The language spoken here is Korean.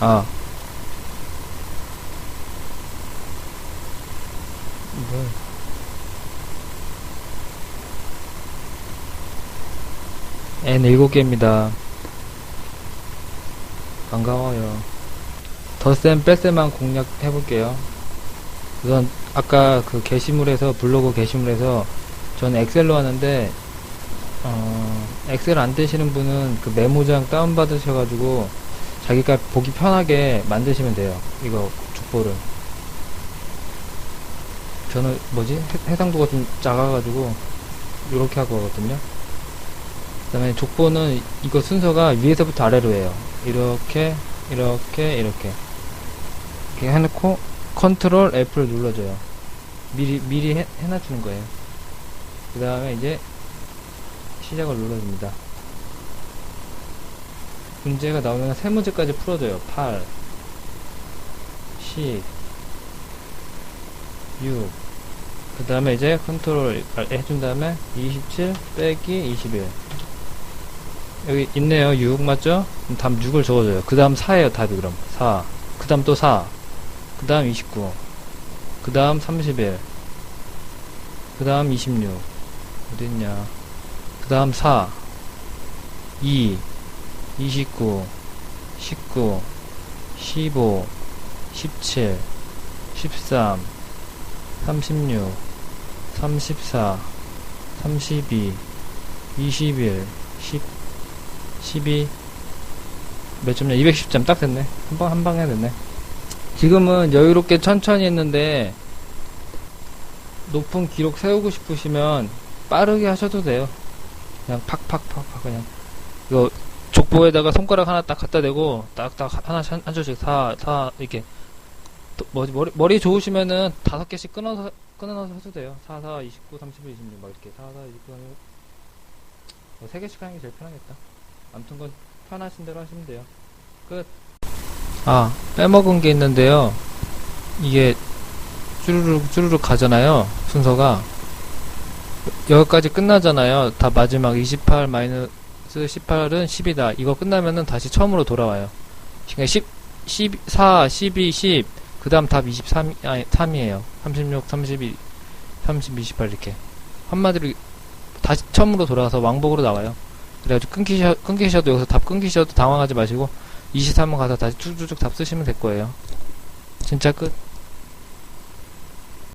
아. 뭐. N 7개입니다. 반가워요. 덧셈, 뺄셈만 공략해볼게요. 우선, 아까 그 게시물에서, 블로그 게시물에서, 저는 엑셀로 하는데, 어, 엑셀 안 되시는 분은 그 메모장 다운받으셔가지고, 자기가 보기 편하게 만드시면 돼요. 이거, 족보를. 저는, 뭐지? 해- 해상도가 좀 작아가지고, 이렇게 하고 하거든요. 그 다음에 족보는 이거 순서가 위에서부터 아래로 해요. 이렇게, 이렇게, 이렇게. 이렇게 해놓고, 컨트롤 F를 눌러줘요. 미리, 미리 해, 해놔주는 거예요. 그 다음에 이제, 시작을 눌러줍니다. 문제가 나오면 세 문제까지 풀어줘요. 8, 10, 6. 그 다음에 이제 컨트롤 해준 다음에 27 빼기 21. 여기 있네요. 6 맞죠? 그럼 다음 6을 적어줘요. 그 다음 4예요. 답이 그럼. 4. 그 다음 또 4. 그 다음 29. 그 다음 31. 그 다음 26. 어딨냐. 그 다음 4. 2. 29. 19. 15. 17. 13. 36. 34. 32. 21. 10. 12. 몇 점이냐? 210점 딱 됐네. 한 방, 한 방에 됐네. 지금은 여유롭게 천천히 했는데, 높은 기록 세우고 싶으시면 빠르게 하셔도 돼요. 그냥 팍팍팍팍 그냥. 이거 족보에다가 손가락 하나 딱 갖다 대고, 딱딱 하나씩 한, 한 줄씩 사, 사, 이렇게. 또 뭐지, 머리, 머리 좋으시면은 다섯 개씩 끊어서, 끊어서 해도 돼요. 4, 4, 29, 31, 26, 막 이렇게. 4, 4, 29, 31. 뭐, 세 개씩 하는 게 제일 편하겠다. 아무튼 건 편하신 대로 하시면 돼요. 끝. 아, 빼먹은 게 있는데요. 이게 쭈루룩 쭈루룩 가잖아요. 순서가. 여기까지 끝나잖아요. 다 마지막 28 마이너스 18은 10이다. 이거 끝나면은 다시 처음으로 돌아와요. 그러니까 10, 14, 12, 10. 그 다음 답 23, 아니, 3이에요. 36, 32, 30, 28 이렇게. 한마디로 다시 처음으로 돌아와서 왕복으로 나와요. 그래가지고 끊기셔, 끊기셔도 여기서 답 끊기셔도 당황하지 마시고 23번 가서 다시 쭉쭉쭉 답 쓰시면 될 거예요. 진짜 끝.